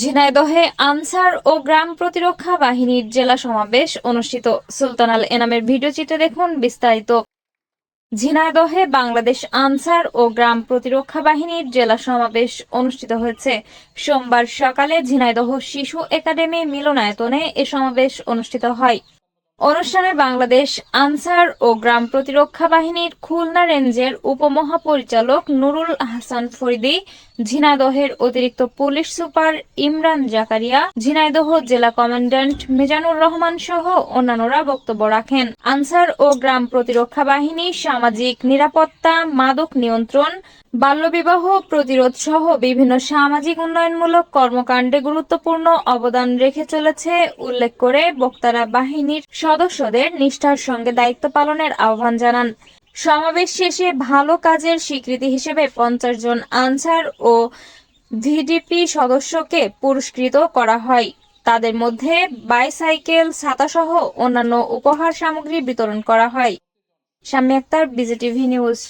ঝিনাইদহে answer ও গ্রাম প্রতিরক্ষা বাহিনীর জেলা সমাবেশ অনুষ্ঠিত। সুলতান আল এনামের ভিডিও চিত্রে দেখুন বিস্তারিত। ঝিনাইদহে বাংলাদেশ আনসার ও গ্রাম প্রতিরক্ষা বাহিনীর জেলা সমাবেশ অনুষ্ঠিত হয়েছে। সোমবার সকালে ঝিনাইদহ শিশু একাডেমি মিলনায়তনে এ সমাবেশ অনুষ্ঠিত হয়। অনুষ্ঠানে বাংলাদেশ আনসার ও গ্রাম প্রতিরক্ষা বাহিনীর খুলনা রেঞ্জের উপমহাপরিচালক নুরুল হাসান ফরিদি, ঝিনাইদহের অতিরিক্ত পুলিশ সুপার ইমরান জাকারিয়া, ঝিনাইদহ জেলা কমান্ড্যান্ট মিজানুর রহমান সহ অন্যান্যরা বক্তব্য রাখেন। আনসার ও গ্রাম প্রতিরক্ষা বাহিনী সামাজিক নিরাপত্তা, মাদক নিয়ন্ত্রণ বাল্যবিবাহ প্রতিরোধ সহ বিভিন্ন সামাজিক উন্নয়নমূলক কর্মকাণ্ডে গুরুত্বপূর্ণ অবদান রেখে চলেছে উল্লেখ করে বক্তারা বাহিনীর সদস্যদের নিষ্ঠার সঙ্গে দায়িত্ব পালনের আহ্বান জানান। সমাবেশ শেষে ভালো কাজের স্বীকৃতি হিসেবে পঞ্চাশ জন আনসার ও ভিডিপি সদস্যকে পুরস্কৃত করা হয়। তাদের মধ্যে বাইসাইকেল, ছাতাসহ অন্যান্য উপহার সামগ্রী বিতরণ করা হয়। Shammi Akter, BJTV news.